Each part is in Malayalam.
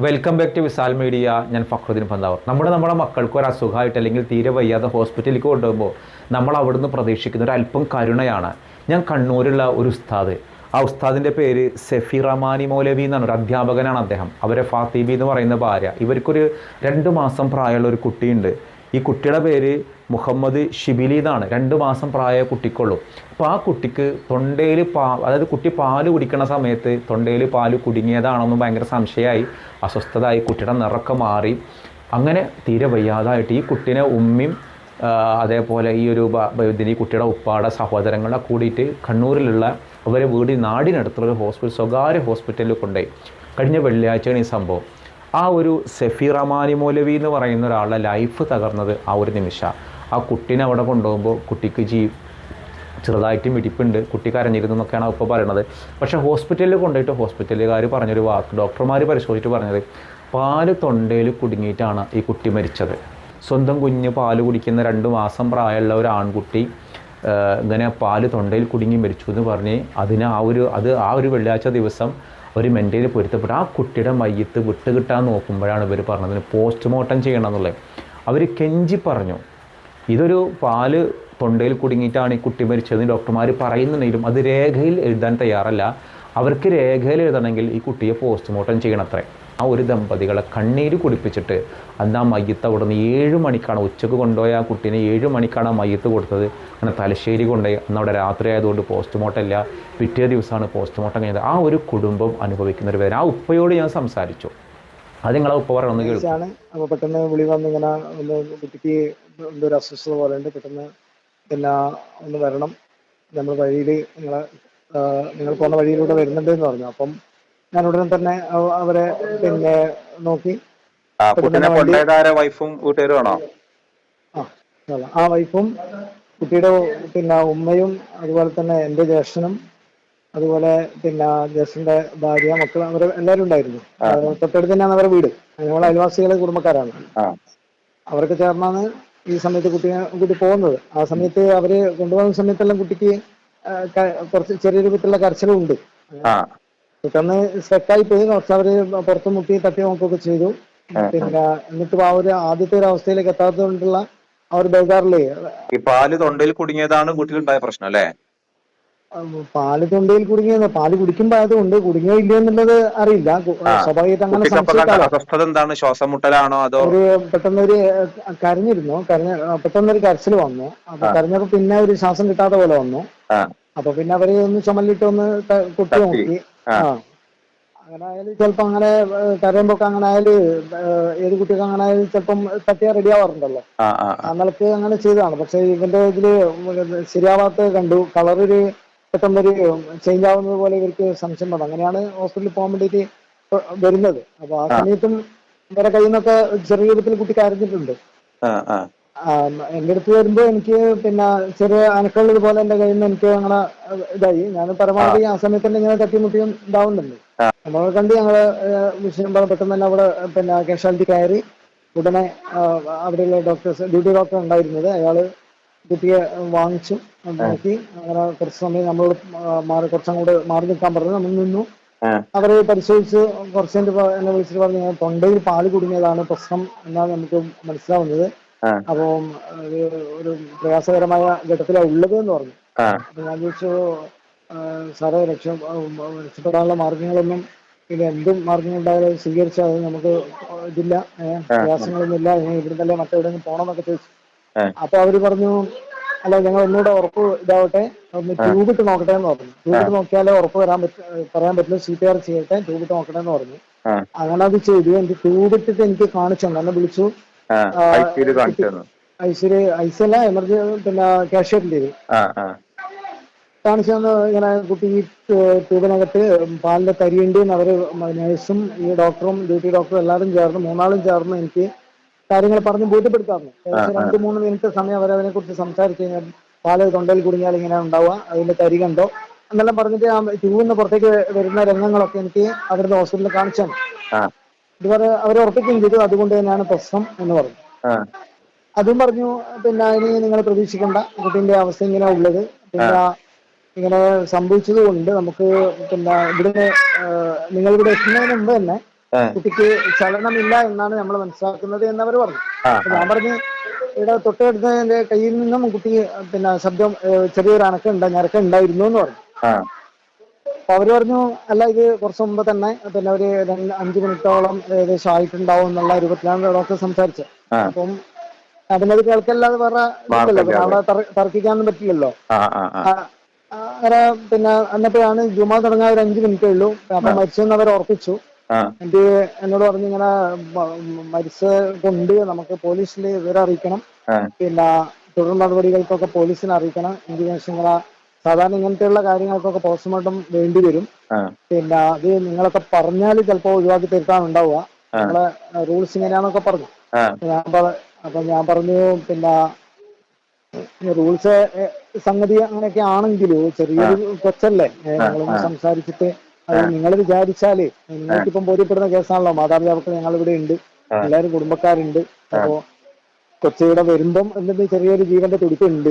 Welcome back to Visal media ഞാൻ ഫക്രുദ്ദീൻ പന്താവർ. നമ്മുടെ നമ്മുടെ മക്കൾക്ക് ഒരു അസുഖമായിട്ട് അല്ലെങ്കിൽ തീരെ വയ്യാതെ ഹോസ്പിറ്റലിലേക്ക് കൊണ്ടുപോകുമ്പോൾ നമ്മൾ അവിടുന്ന് പ്രതീക്ഷിക്കുന്ന ഒരു അല്പം കരുണയാണ്. ഞാൻ കണ്ണൂരുള്ള ഒരു ഉസ്താദ്. ആ ഉസ്താദിന്റെ പേര് സെഫി റമാനി മൗലവി എന്നാണ്. ഒരു അധ്യാപകനാണ് അദ്ദേഹം. അവരെ ഫാത്തിബി എന്ന് പറയുന്ന ഭാര്യ. ഇവർക്കൊരു രണ്ട് മാസം പ്രായമുള്ള ഒരു കുട്ടിയുണ്ട്. ഈ കുട്ടിയുടെ പേര് മുഹമ്മദ് ഷിബിലി എന്നാണ്. രണ്ട് മാസം പ്രായ കുട്ടിക്കുള്ളൂ. അപ്പോൾ ആ കുട്ടിക്ക് തൊണ്ടയിൽ പാ അതായത് കുട്ടി പാൽ കുടിക്കണ സമയത്ത് തൊണ്ടയിൽ പാൽ കുടുങ്ങിയതാണെന്ന് ഭയങ്കര സംശയമായി. അസ്വസ്ഥതായി കുട്ടിയുടെ നിറക്കം മാറി. അങ്ങനെ തീരെ വയ്യാതായിട്ട് ഈ കുട്ടീനെ ഉമ്മയും അതേപോലെ ഈ ഒരു ഇതിന് ഈ കുട്ടിയുടെ ഉപ്പാടെ സഹോദരങ്ങളെ കൂടിയിട്ട് കണ്ണൂരിലുള്ള അവരെ വീട് നാടിനടുത്തുള്ള ഒരു ഹോസ്പിറ്റൽ സ്വകാര്യ ഹോസ്പിറ്റലിൽ കൊണ്ടുപോയി. കഴിഞ്ഞ വെള്ളിയാഴ്ചയാണ് ഈ സംഭവം. ആ ഒരു സെഫി റമാനി മൗലവി എന്ന് പറയുന്ന ഒരാളുടെ ലൈഫ് തകർന്നത് ആ ഒരു നിമിഷം. ആ കുട്ടീനെ അവിടെ കൊണ്ടുപോകുമ്പോൾ കുട്ടിക്ക് ജീ ചെറുതായിട്ട് മിടിപ്പുണ്ട്. കുട്ടി കരഞ്ഞിരുന്നു എന്നൊക്കെയാണ് ഇപ്പോൾ പറയുന്നത് പക്ഷേ ഹോസ്പിറ്റലിൽ കൊണ്ടുപോയിട്ട് ഹോസ്പിറ്റലുകാർ പറഞ്ഞൊരു വാക്ക് ഡോക്ടർമാർ പരിശോധിച്ചിട്ട് പറഞ്ഞത് പാൽ തൊണ്ടയിൽ കുടുങ്ങിയിട്ടാണ് ഈ കുട്ടി മരിച്ചത്. സ്വന്തം കുഞ്ഞ് പാൽ കുടിക്കുന്ന രണ്ട് മാസം പ്രായമുള്ള ഒരു ആൺകുട്ടി ഇങ്ങനെ പാൽ തൊണ്ടയിൽ കുടുങ്ങി മരിച്ചു എന്ന് പറഞ്ഞ് അതിന് ആ ഒരു അത് ആ ഒരു വെള്ളിയാഴ്ച ദിവസം ഒരു മെന്റലി പൊരുത്തപ്പെട്ട് ആ കുട്ടിയുടെ മയ്യത്ത് വിട്ടുകിട്ടാൻ നോക്കുമ്പോഴാണ് ഇവർ പറഞ്ഞതിന് പോസ്റ്റ്മോർട്ടം ചെയ്യണം എന്നുള്ളത് അവർ കെഞ്ചി പറഞ്ഞു. ഇതൊരു പാൽ തൊണ്ടയിൽ കുടുങ്ങിയിട്ടാണ് ഈ കുട്ടി മരിച്ചതെന്ന് ഡോക്ടർമാർ പറയുന്നുണ്ടെങ്കിലും അത് രേഖയിൽ എഴുതാൻ തയ്യാറല്ല. അവർക്ക് രേഖയിൽ എഴുതണമെങ്കിൽ ഈ കുട്ടിയെ പോസ്റ്റ്മോർട്ടം ചെയ്യണത്രേ. ആ ഒരു ദമ്പതികളെ കണ്ണീര് കുടിപ്പിച്ചിട്ട് അന്ന് ആ മയ്യത്ത് അവിടെ നിന്ന് ഏഴ് മണിക്കാണ് ഉച്ചയ്ക്ക് കൊണ്ടുപോയ ആ കുട്ടീനെ ഏഴ് മണിക്കാണ് ആ മയ്യത്ത് കൊടുത്തത്. അങ്ങനെ തലശ്ശേരി കൊണ്ടുപോയി. അന്ന് അവിടെ രാത്രി ആയതുകൊണ്ട് പോസ്റ്റ്മോർട്ടം ഇല്ല. പിറ്റേ ദിവസമാണ് പോസ്റ്റ്മോർട്ടം കഴിഞ്ഞത്. ആ ഒരു കുടുംബം അനുഭവിക്കുന്ന ഒരു പേര് ആ ഉപ്പയോട് ഞാൻ സംസാരിച്ചു. അത് നിങ്ങളെ ഉപ്പ പറയണമെന്ന് കേൾക്കാം. അസ്വസ്ഥത പോലെ പെട്ടെന്ന് ഒന്ന് വരണം. നമ്മൾ വഴിയിൽ നിങ്ങളെ നിങ്ങൾ പോകുന്ന വഴിയിലൂടെ വരുന്നുണ്ട് എന്ന് പറഞ്ഞു. അപ്പം ഞാൻ ഉടനെ തന്നെ അവരെ പിന്നെ നോക്കി. വൈഫും ആ വൈഫും കുട്ടിയുടെ പിന്നെ ഉമ്മയും അതുപോലെ തന്നെ എന്റെ ജ്യേഷ്ഠനും അതുപോലെ പിന്നെ ജ്യേഷ്ഠന്റെ ഭാര്യ മക്കൾ അവർ എല്ലാവരും ഉണ്ടായിരുന്നു. തൊട്ടടുത്ത് തന്നെയാണ് അവരുടെ വീട്. ഞങ്ങൾ അയൽവാസികളെ കുടുംബക്കാരാണ്. അവർക്ക് ചേർന്നാണ് ഈ സമയത്ത് കുട്ടിയെ കുട്ടി പോകുന്നത്. ആ സമയത്ത് അവർ കൊണ്ടുപോകുന്ന സമയത്തെല്ലാം കുട്ടിക്ക് കുറച്ച് ചെറിയ രൂപത്തിലുള്ള കരച്ചിലും ഉണ്ട് ആ. പെട്ടെന്ന് സ്റ്റക്കായി പോയി കുറച്ച് അവർ പുറത്ത് മുട്ടി തട്ടി നോക്കുകയൊക്കെ ചെയ്തു. പിന്നെ എന്നിട്ട് ആ ഒരു ആദ്യത്തെ ഒരു അവസ്ഥയിലേക്ക് എത്താത്തത് കൊണ്ടുള്ള ആ ഒരു ബേജാറിലേ ഈ പാൽ തൊണ്ടയിൽ കുടുങ്ങിയതാണ് കുട്ടികളുണ്ടായ പ്രശ്നം അല്ലേ? പാൽ തൊണ്ടയിൽ കുടുങ്ങിയെന്ന് പാൽ കുടിക്കുമ്പോ ആയതുകൊണ്ട് കുടുങ്ങിയോ ഇല്ലയോ എന്നുള്ളത് അറിയില്ല. സ്വാഭാവികമായിട്ട് അങ്ങനെ കുട്ടിക്ക് അപ്പൊ കണ്ട അസ്വസ്ഥത എന്താണ്? ശ്വാസം മുട്ടലാണോ അതോ ഒരു കരഞ്ഞിരുന്നു. കരഞ്ഞ പെട്ടെന്നൊരു കരച്ചിൽ വന്നു. അപ്പൊ കരഞ്ഞപ്പോ പിന്നെ ഒരു ശ്വാസം കിട്ടാത്ത പോലെ വന്നു. അപ്പൊ പിന്നെ അവർ ഒന്ന് ചുമലിട്ട് ഒന്ന് കുട്ടി നോക്കി. ആ. അങ്ങനെ ആയാലും ചിലപ്പോ അങ്ങനെ കരയുമ്പോ അങ്ങനെ ആയാൽ ഏത് കുട്ടിക്ക് അങ്ങനെ ആയാലും ചിലപ്പം തട്ടിയാ റെഡി ആവാറുണ്ടല്ലോ. ആ ആ ആ. നിലയ്ക്ക് അങ്ങനെ ചെയ്തതാണ്. പക്ഷെ ഇവന്റെ ഇതിൽ ശരിയാവാത്ത കണ്ടു. കളറൊരു പെട്ടെന്നൊരു ചേഞ്ച് ആവുന്നത് പോലെ ഇവർക്ക് സംശയം വന്നു. അങ്ങനെയാണ് ഹോസ്പിറ്റലിൽ പോകാൻ വേണ്ടിയിട്ട് വരുന്നത്. അപ്പൊ ആ സമയത്തും ഇവരെ കയ്യിൽ നിന്നൊക്കെ ചെറിയ രൂപത്തിൽ കുട്ടി കരഞ്ഞിട്ടുണ്ട്. എന്റെ അടുത്ത് വരുമ്പോ എനിക്ക് പിന്നെ ചെറിയ അനക്കമുള്ളത് പോലെ എന്റെ കയ്യിൽ നിന്ന് എനിക്ക് അങ്ങനെ ഇതായി. ഞാൻ പരമാവധി ആ. സമയത്ത് തന്നെ ഇങ്ങനെ തട്ടിമുട്ടിയും ഇതാവുന്നുണ്ട്. നമ്മളെ കണ്ട് ഞങ്ങൾ വിഷയം പറഞ്ഞ പെട്ടെന്ന് തന്നെ അവിടെ പിന്നെ കാഷ്വാലിറ്റി കയറി. ഉടനെ അവിടെയുള്ള ഡോക്ടേഴ്സ് ഡ്യൂട്ടി ഡോക്ടർ ഉണ്ടായിരുന്നത്. അയാൾ കുട്ടിയെ വാങ്ങിച്ചു. നോക്കി. അങ്ങനെ കുറച്ച് സമയം നമ്മൾ മാറി കുറച്ചങ്ങോട്ട് മാറി നിൽക്കാൻ പറഞ്ഞു. നമ്മൾ നിന്നു. അവർ പരിശോധിച്ച് കുറച്ച് എന്നെ വിളിച്ചിട്ട് പറഞ്ഞു "ഞാൻ തൊണ്ടയിൽ പാൽ കുടുങ്ങിയതാണ് പ്രശ്നം എന്നാണ് നമുക്ക് മനസ്സിലാവുന്നത്. അപ്പം ഒരു പ്രയാസകരമായ ഘട്ടത്തിലാണ് ഉള്ളത് എന്ന് പറഞ്ഞു. അപ്പൊ ഞാൻ ചോദിച്ചു "ആ, സാറേ രക്ഷ രക്ഷപ്പെടാനുള്ള മാർഗങ്ങളൊന്നും ഇത് എന്തും മാർഗങ്ങൾ ഉണ്ടായാലും സ്വീകരിച്ചാൽ നമുക്ക് ഇതില്ല. പ്രയാസങ്ങളൊന്നും ഇല്ല ഇനി ഇവിടുന്നല്ലേ മറ്റെവിടെയെങ്കിലും പോകണമെന്നൊക്കെ ചോദിച്ചു. അപ്പൊ അവർ പറഞ്ഞു അല്ല ഞങ്ങൾ ഒന്നുകൂടെ ഉറപ്പ് ഇതാവട്ടെ ഒന്ന് ട്യൂബിട്ട് നോക്കട്ടെ എന്ന് പറഞ്ഞു. ട്യൂബിട്ട് നോക്കിയാലേ ഉറപ്പ് വരാൻ പറ്റും പറയാൻ പറ്റില്ല സി പി ആർ ചെയ്യട്ടെ ട്യൂബിട്ട് നോക്കട്ടെ എന്ന് പറഞ്ഞു. അങ്ങനെ അത് ചെയ്തു. എനിക്ക് ട്യൂബിട്ടിട്ട് എനിക്ക് കാണിച്ചു തന്നെ. വിളിച്ചു. ഐശ്വര്യ ഐസല്ല എമർജൻസി പിന്നെ ആ ആ. കാണിച്ചു തന്നെ. ഇങ്ങനെ കുട്ടി ഈ ട്യൂബിനകത്ത് പാലിന്റെ തരിയുണ്ട് അവർ നേഴ്സും ഈ ഡോക്ടറും ഡ്യൂട്ടി ഡോക്ടറും എല്ലാവരും ചേർന്ന് മൂന്നാളും ചേർന്ന് എനിക്ക് കാര്യങ്ങൾ പറഞ്ഞ് ബോധ്യപ്പെടുത്താറുണ്ട് ഏകദേശം രണ്ട് മൂന്ന് മിനിറ്റ് സമയം അവർ അതിനെ കുറിച്ച് സംസാരിച്ചു കഴിഞ്ഞാൽ പാൽ തൊണ്ടയിൽ കുടുങ്ങിയാൽ ഇങ്ങനെ ഉണ്ടാവുക. അതിന്റെ തരി കണ്ടോ? എന്നെല്ലാം പറഞ്ഞിട്ട് ആ ട്യൂബിൽ പുറത്തേക്ക് വരുന്ന രംഗങ്ങളൊക്കെ എനിക്ക് അവരുടെ ഹോസ്പിറ്റലിൽ കാണിച്ചാണ്. ഇതുവരെ അവർ ഉറപ്പിക്കുകയും ചെയ്തു. അതുകൊണ്ട് തന്നെയാണ് പ്രശ്നം എന്ന് പറഞ്ഞു അതും പറഞ്ഞു പിന്നെ ഇനി നിങ്ങൾ പ്രതീക്ഷിക്കേണ്ട കുട്ടീന്റെ അവസ്ഥ ഇങ്ങനെ ഉള്ളത്. പിന്നെ ഇങ്ങനെ സംഭവിച്ചത് കൊണ്ട് നമുക്ക് പിന്നെ ഇവിടെ നിങ്ങൾ ഇവിടെ എത്തുന്നതിന് മുമ്പ് തന്നെ. കുട്ടിക്ക് ചലനമില്ല എന്നാണ് നമ്മൾ മനസ്സിലാക്കുന്നത് എന്ന് അവർ പറഞ്ഞു ഞാൻ പറഞ്ഞു ഇവിടെ തൊട്ടടുത്തതിന്റെ കയ്യിൽ നിന്നും കുട്ടി പിന്നെ ശബ്ദം ചെറിയൊരു അണക്കം ഉണ്ട് ഞരക്കം ഉണ്ടായിരുന്നു എന്ന് പറഞ്ഞു. അപ്പൊ അവർ പറഞ്ഞു അല്ല ഇത് കുറച്ച് മുമ്പ് തന്നെ പിന്നെ ഒരു രണ്ട് അഞ്ചു മിനിറ്റോളം ഏകദേശം ആയിട്ടുണ്ടാവും എന്നുള്ള രൂപത്തിലാണ് ഡോക്ടർ സംസാരിച്ചത്. അപ്പം അതിനത് കേൾക്കല്ലാതെ വേറെ അവിടെ തർക്കിക്കാനൊന്നും പറ്റില്ലല്ലോ. അങ്ങനെ പിന്നെ അന്നപ്പോഴാണ് ജുമാ തുടങ്ങാൻ ഒരു അഞ്ചു മിനിറ്റേ ഉള്ളൂ. അപ്പൊ മരിച്ചെന്ന് അവർ ഉറപ്പിച്ചു എന്നിട്ട് എന്നോട് പറഞ്ഞു ഇങ്ങനെ മ- മരിച്ചതുകൊണ്ട് നമുക്ക് പോലീസിൽ വിവരം അറിയിക്കണം. പിന്നെ തുടർ നടപടികൾക്കൊക്കെ പോലീസിനെ അറിയിക്കണം. എഞ്ചിനീയേഴ്സ് ഇങ്ങനെ സാധാരണ ഇങ്ങനത്തെയുള്ള കാര്യങ്ങൾക്കൊക്കെ പോസ്റ്റ്മോർട്ടം വേണ്ടി വരും. പിന്നെ അത് നിങ്ങളൊക്കെ പറഞ്ഞാൽ ചിലപ്പോൾ ഒഴിവാക്കി തീർക്കാൻ ഉണ്ടാവുക നമ്മളെ റൂൾസ് ഇങ്ങനെയാന്നൊക്കെ പറഞ്ഞു. ഞാൻ അപ്പൊ ഞാൻ പറഞ്ഞു പിന്നെ റൂൾസ് സംഗതി അങ്ങനെയൊക്കെ ആണെങ്കിലും ചെറിയൊരു കൊച്ചല്ലേ? ഞങ്ങളൊന്ന് സംസാരിച്ചിട്ട് അത് നിങ്ങൾ വിചാരിച്ചാൽ നിങ്ങൾക്കിപ്പം ബോധ്യപ്പെടുന്ന കേസാണല്ലോ. മാതാപിതാക്കൾ ഞങ്ങൾ ഇവിടെ ഉണ്ട് എല്ലാവരും കുടുംബക്കാരുണ്ട്. അപ്പോ കൊച്ചിയുടെ വരുമ്പം എന്തെങ്കിലും ചെറിയൊരു ജീവന്റെ തുടിപ്പുണ്ട്.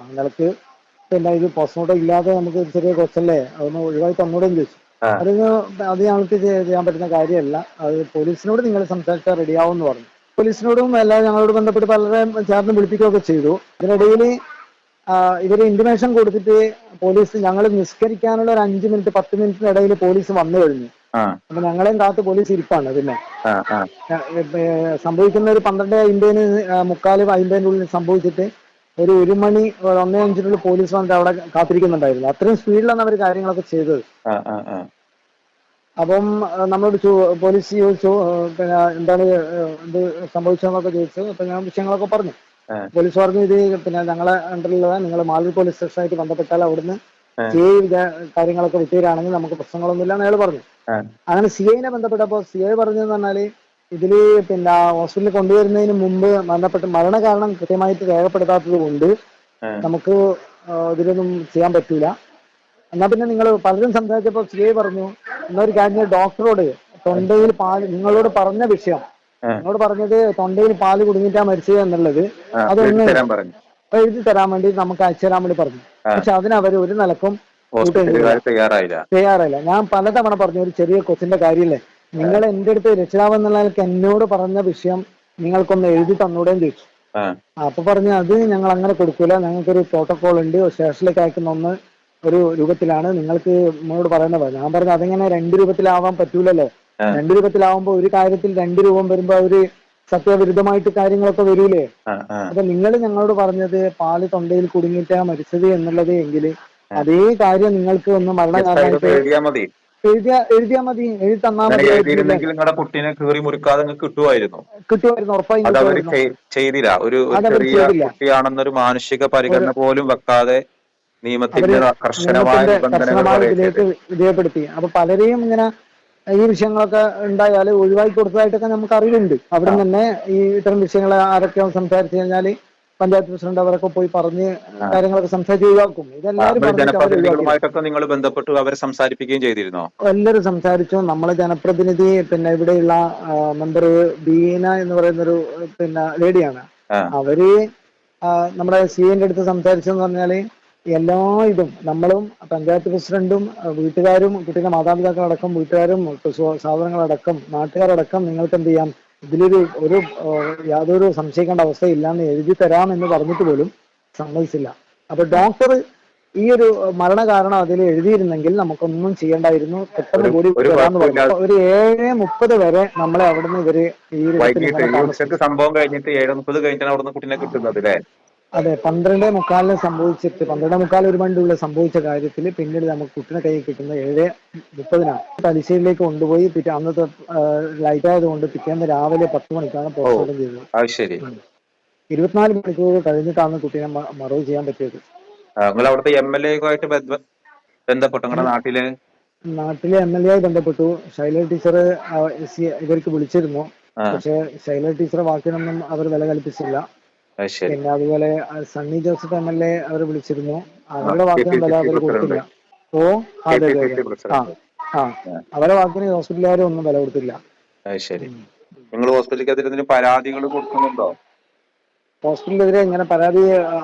നിങ്ങൾക്ക് പിന്നെ ഇത് പോസ്റ്റ്മോർട്ടം ഇല്ലാതെ നമുക്ക് ഒരു ചെറിയ കൊച്ചല്ലേ അതൊന്ന് ഒഴിവായി തന്നോടെന്ന് ചോദിച്ചു. അത് അതിന് അത് ഞങ്ങൾക്ക് ചെയ്യ- ചെയ്യാൻ പറ്റുന്ന കാര്യമല്ല. അത് പോലീസിനോട് നിങ്ങൾ സംസാരിച്ചാൽ റെഡിയാവും എന്ന് പറഞ്ഞു. പോലീസിനോടും എല്ലാ ഞങ്ങളോട് ബന്ധപ്പെട്ട് പലരെയും ചേർന്ന് വിളിപ്പിക്കുകയൊക്കെ ചെയ്തു. ഇതിനിടയിൽ ഇവർ ഇന്റിമേഷൻ കൊടുത്തിട്ട് പോലീസ് ഞങ്ങൾ നിസ്കരിക്കാനുള്ള ഒരു അഞ്ച് മിനിറ്റ് പത്ത് മിനിറ്റിന് ഇടയിൽ പോലീസ് വന്നു കഴിഞ്ഞു. അപ്പൊ ഞങ്ങളെയും കാത്ത് പോലീസ് ഇരിപ്പാണ് പിന്നെ. സംഭവിക്കുന്ന ഒരു പന്ത്രണ്ട് അയിമ്പതിന് മുക്കാൽ അയിമ്പതിന്റെ ഉള്ളിൽ സംഭവിച്ചിട്ട് ഒരു ഒരു മണി ഒന്നേ അഞ്ചിനുള്ളിൽ പോലീസ് വന്നിട്ട് അവിടെ കാത്തിരിക്കുന്നുണ്ടായിരുന്നു. അത്രയും സ്പീഡിലാണ് അവർ കാര്യങ്ങളൊക്കെ ചെയ്തത്. അപ്പം നമ്മളോട് പോലീസ് ചോദിച്ചു പിന്നെ എന്താണ് എന്ത് സംഭവിച്ചതെന്നൊക്കെ ചോദിച്ചു അപ്പൊ ഞാൻ വിഷയങ്ങളൊക്കെ പറഞ്ഞു. പോലീസ് പറഞ്ഞു ഇത് പിന്നെ ഞങ്ങളെ അണ്ടറിലുള്ള നിങ്ങൾ മാലൂർ പോലീസ് സ്റ്റേഷനായിട്ട് ബന്ധപ്പെട്ടാൽ അവിടുന്ന്. സി ഐ കാര്യങ്ങളൊക്കെ വിട്ടുതരാണെങ്കിൽ നമുക്ക് പ്രശ്നങ്ങളൊന്നുമില്ല അയാൾ പറഞ്ഞു. അങ്ങനെ സി ഐനെ ബന്ധപ്പെട്ടപ്പോൾ സി ഐ പറഞ്ഞതെന്ന് പറഞ്ഞാൽ ഇതിൽ പിന്നെ ഹോസ്പിറ്റലിൽ കൊണ്ടുവരുന്നതിന് മുമ്പ് മരണപ്പെട്ട് മരണകാരണം കൃത്യമായിട്ട് രേഖപ്പെടുത്താത്തത് കൊണ്ട് നമുക്ക് ഇതിലൊന്നും ചെയ്യാൻ പറ്റൂല. എന്നാ പിന്നെ നിങ്ങൾ പലരും സംസാരിച്ചപ്പോൾ സി ഐ പറഞ്ഞു എന്നാ ഒരു കാര്യം ഡോക്ടറോട് തൊണ്ടയിൽ പാൽ നിങ്ങളോട് പറഞ്ഞ വിഷയം നിങ്ങളോട് പറഞ്ഞത് തൊണ്ടയിൽ പാൽ കുടുങ്ങിയിട്ടാ മരിച്ചത് എന്നുള്ളത്. അതൊന്നും എഴുതി തരാൻ വേണ്ടി നമുക്ക് അയച്ചു തരാൻ വേണ്ടി പറഞ്ഞു. പക്ഷെ അതിനവർ ഒരു നിലക്കും തയ്യാറായില്ല. ഞാൻ പലതവണ പറഞ്ഞു ഒരു ചെറിയ കൊച്ചിന്റെ കാര്യമില്ലേ? നിങ്ങൾ എന്റെ അടുത്ത് രക്ഷിതാവ് എന്നുള്ള എന്നോട് പറഞ്ഞ വിഷയം നിങ്ങൾക്കൊന്ന് എഴുതി തന്നൂടെന്ന് ചോദിച്ചു. അപ്പൊ പറഞ്ഞു അത് ഞങ്ങൾ അങ്ങനെ കൊടുക്കൂല. ഞങ്ങൾക്കൊരു പ്രോട്ടോകോൾ ഉണ്ട്. സ്റ്റേഷനിലേക്ക് അയക്കുന്ന ഒന്ന് ഒരു രൂപത്തിലാണ്. നിങ്ങൾക്ക് നിങ്ങളോട് പറയുന്നത് ഞാൻ പറഞ്ഞു അതെങ്ങനെ രണ്ട് രൂപത്തിലാവാൻ പറ്റൂലല്ലോ. രണ്ട് രൂപത്തിലാവുമ്പോ ഒരു കാര്യത്തിൽ രണ്ട് രൂപം വരുമ്പോ അവർ സത്യവിരുദ്ധമായിട്ട് കാര്യങ്ങളൊക്കെ വരൂലേ? അപ്പൊ നിങ്ങൾ ഞങ്ങളോട് പറഞ്ഞത് പാൽ തൊണ്ടയിൽ കുടുങ്ങിയിട്ടാ മരിച്ചത് എന്നുള്ളത് എങ്കിൽ അതേ കാര്യം നിങ്ങൾക്ക് ഒന്ന് മരണ എസ് എഴുതിയാ മതി. എഴുതിയ എഴുതിയാ മതി. എഴുതി തന്നാ മതി. നിങ്ങളുടെ കുട്ടീനെ കീറി മുറിക്കാതെ കിട്ടുമായിരുന്നു കിട്ടുമായിരുന്നു ഉറപ്പായും ചെയ്തില്ല. ഒരു ചെറിയ കുട്ടിയാണെന്നൊരു മാനുഷിക പരിഗണന പോലും വെക്കാതെ നിയമത്തിന്റെ കർശനമായ വിധേയപ്പെടുത്തി. അപ്പൊ പലരെയും ഇങ്ങനെ ഈ വിഷയങ്ങളൊക്കെ ഉണ്ടായാൽ ഒഴിവാക്കി കൊടുത്തതായിട്ടൊക്കെ നമുക്ക് അറിവുണ്ട്. അവിടെ തന്നെ ഈ ഇത്തരം വിഷയങ്ങൾ ആരൊക്കെ സംസാരിച്ചു കഴിഞ്ഞാൽ പഞ്ചായത്ത് പ്രസിഡന്റ് അവരൊക്കെ പോയി പറഞ്ഞ് കാര്യങ്ങളൊക്കെ സംസാരിച്ച് ഒഴിവാക്കും. ഇതെല്ലാവരും നിങ്ങൾ ബന്ധപ്പെട്ടു അവരെ സംസാരിപ്പിക്കുകയും ചെയ്തിരുന്നോ? എല്ലാവരും സംസാരിച്ചു. നമ്മളെ ജനപ്രതിനിധി പിന്നെ ഇവിടെയുള്ള മെമ്പർ ബീന എന്ന് പറയുന്ന ഒരു പിന്നെ ലേഡിയാണ്. അവർ നമ്മുടെ സി എന്റെ അടുത്ത് സംസാരിച്ചെന്ന് പറഞ്ഞാൽ എല്ലാ ഇതും നമ്മളും പഞ്ചായത്ത് പ്രസിഡന്റും വീട്ടുകാരും കുട്ടിയുടെ മാതാപിതാക്കളടക്കം വീട്ടുകാരും സാധനങ്ങളടക്കം നാട്ടുകാരടക്കം നിങ്ങൾക്ക് എന്ത് ചെയ്യാം? ഇതിലൊരു ഒരു യാതൊരു സംശയിക്കേണ്ട അവസ്ഥയില്ലാന്ന് എഴുതി തരാം എന്ന് പറഞ്ഞിട്ട് പോലും സമ്മതിച്ചില്ല. അപ്പൊ ഡോക്ടർ ഈ ഒരു മരണ കാരണം അതിൽ എഴുതിയിരുന്നെങ്കിൽ നമുക്കൊന്നും ചെയ്യണ്ടായിരുന്നു. പെട്ടെന്ന് കൂടി ഒരു പറഞ്ഞു ഒരു ഏഴ് മുപ്പത് വരെ നമ്മളെ അവിടുന്ന് ഇവർ ഈ. സംഭവം കഴിഞ്ഞിട്ട് ഏഴ് മുപ്പത് കഴിഞ്ഞിട്ടാണ് അവിടുന്ന് കുട്ടീനെ കിട്ടുന്നത് അല്ലേ? അതെ പന്ത്രണ്ട് മുക്കാലിന് സംഭവിച്ചിട്ട് പന്ത്രണ്ട് മുക്കാൽ ഒരു മണ്ടുള്ള സംഭവിച്ച കാര്യത്തിൽ പിന്നീട് നമുക്ക് കുട്ടിനെ കയ്യിൽ കിട്ടുന്ന ഏഴ് മുപ്പതിനാണ്. തലശ്ശേരിയിലേക്ക് കൊണ്ടുപോയി പിറ്റേ അന്നത്തെ ലൈറ്റ് ആയതുകൊണ്ട് പിറ്റേന്ന് രാവിലെ പത്ത് മണിക്കാണ് പോസ്റ്റ്മോർട്ടം ചെയ്തത്. ഇരുപത്തിനാല് മണിക്കൂർ കഴിഞ്ഞിട്ടാണ് കുട്ടീനെ മറവ് ചെയ്യാൻ പറ്റിയത്. നിങ്ങൾ അവിടുത്തെ എം എൽ ബന്ധപ്പെട്ടു നിങ്ങളുടെ നാട്ടിൽ? നാട്ടിലെ എം എൽ എ ആയി ബന്ധപ്പെട്ടു. ശൈല ടീച്ചർ ഇവർക്ക് വിളിച്ചിരുന്നു. പക്ഷെ ശൈല ടീച്ചറെ വാക്കിനൊന്നും അവർ വില കൽപ്പിച്ചില്ല. പിന്നെ അതുപോലെ Sunny Joseph M L A അവർ വിളിച്ചിരുന്നു. അവരുടെ വാക്കിന് വില അവർ കൊടുത്തില്ല. ഓ അതെ അതെ ആ ആ. അവരെ വാക്കിന് ഹോസ്പിറ്റലുകാരും ഒന്നും വില കൊടുത്തില്ല. ശരി നിങ്ങൾ ഹോസ്പിറ്റലിൽ പരാതികൾ കൊടുക്കുന്നുണ്ടോ? ഹോസ്പിറ്റലിനെതിരെ ഇങ്ങനെ പരാതി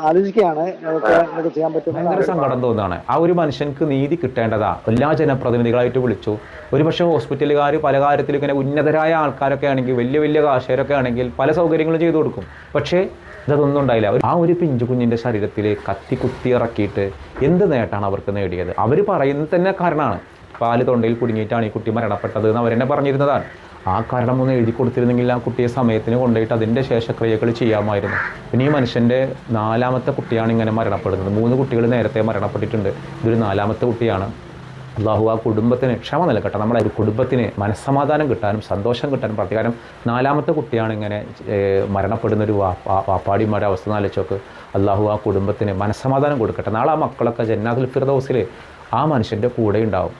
ആലോചിക്കുകയാണ്. എന്തൊക്കെ ചെയ്യാൻ ഭയങ്കര പറ്റും സങ്കടം തോന്നുകയാണ് ആ ഒരു മനുഷ്യൻക്ക് നീതി കിട്ടേണ്ടതാ. എല്ലാ ജനപ്രതിനിധികളായിട്ട് വിളിച്ചു. ഒരുപക്ഷെ ഹോസ്പിറ്റലുകാർ പല കാര്യത്തിലും ഇങ്ങനെ ഉന്നതരായ ആൾക്കാരൊക്കെ ആണെങ്കിൽ വലിയ വലിയ കാശേരൊക്കെ ആണെങ്കിൽ പല സൗകര്യങ്ങളും ചെയ്തു കൊടുക്കും. പക്ഷേ ഇതൊന്നും ഉണ്ടായില്ല. ആ ഒരു പിഞ്ചു കുഞ്ഞിന്റെ ശരീരത്തിൽ കത്തി കുത്തി ഇറക്കിയിട്ട് എന്ത് നേട്ടമാണ് അവർക്ക് നേടിയത്? അവർ പറയുന്നത് തന്നെ കാരണമാണ്. പാൽ തൊണ്ടയിൽ കുടുങ്ങിയിട്ടാണ് ഈ കുട്ടി മരണപ്പെട്ടത് എന്ന് അവരെന്നെ പറഞ്ഞിരുന്നതാണ്. ആ കാരണം ഒന്ന് എഴുതി കൊടുത്തിരുന്നെങ്കിൽ ആ കുട്ടിയെ സമയത്തിന് കൊണ്ടുപോയിട്ട് അതിന്റെ ശേഷക്രിയകൾ ചെയ്യാമായിരുന്നു. പിന്നെ ഈ മനുഷ്യന്റെ നാലാമത്തെ കുട്ടിയാണ് ഇങ്ങനെ മരണപ്പെടുന്നത്. മൂന്ന് കുട്ടികൾ നേരത്തെ മരണപ്പെട്ടിട്ടുണ്ട്. ഇതൊരു നാലാമത്തെ കുട്ടിയാണ്. അള്ളാഹു ആ കുടുംബത്തിന് ക്ഷമ നൽകട്ടെ. നമ്മുടെ ഒരു കുടുംബത്തിന് മനസ്സമാധാനം കിട്ടാനും സന്തോഷം കിട്ടാനും പ്രതികാരം നാലാമത്തെ കുട്ടിയാണ് ഇങ്ങനെ മരണപ്പെടുന്ന ഒരു വാപ്പാ വാപ്പാടിമാരുടെ അവസ്ഥ നാലിച്ചോക്ക് അള്ളാഹു ആ കുടുംബത്തിന് മനസ്സമാധാനം കൊടുക്കട്ടെ. നാളെ ആ മക്കളൊക്കെ ജന്നാദുൽ ഫിർദൗസിൽ ആ മനുഷ്യന്റെ കൂടെ ഉണ്ടാവും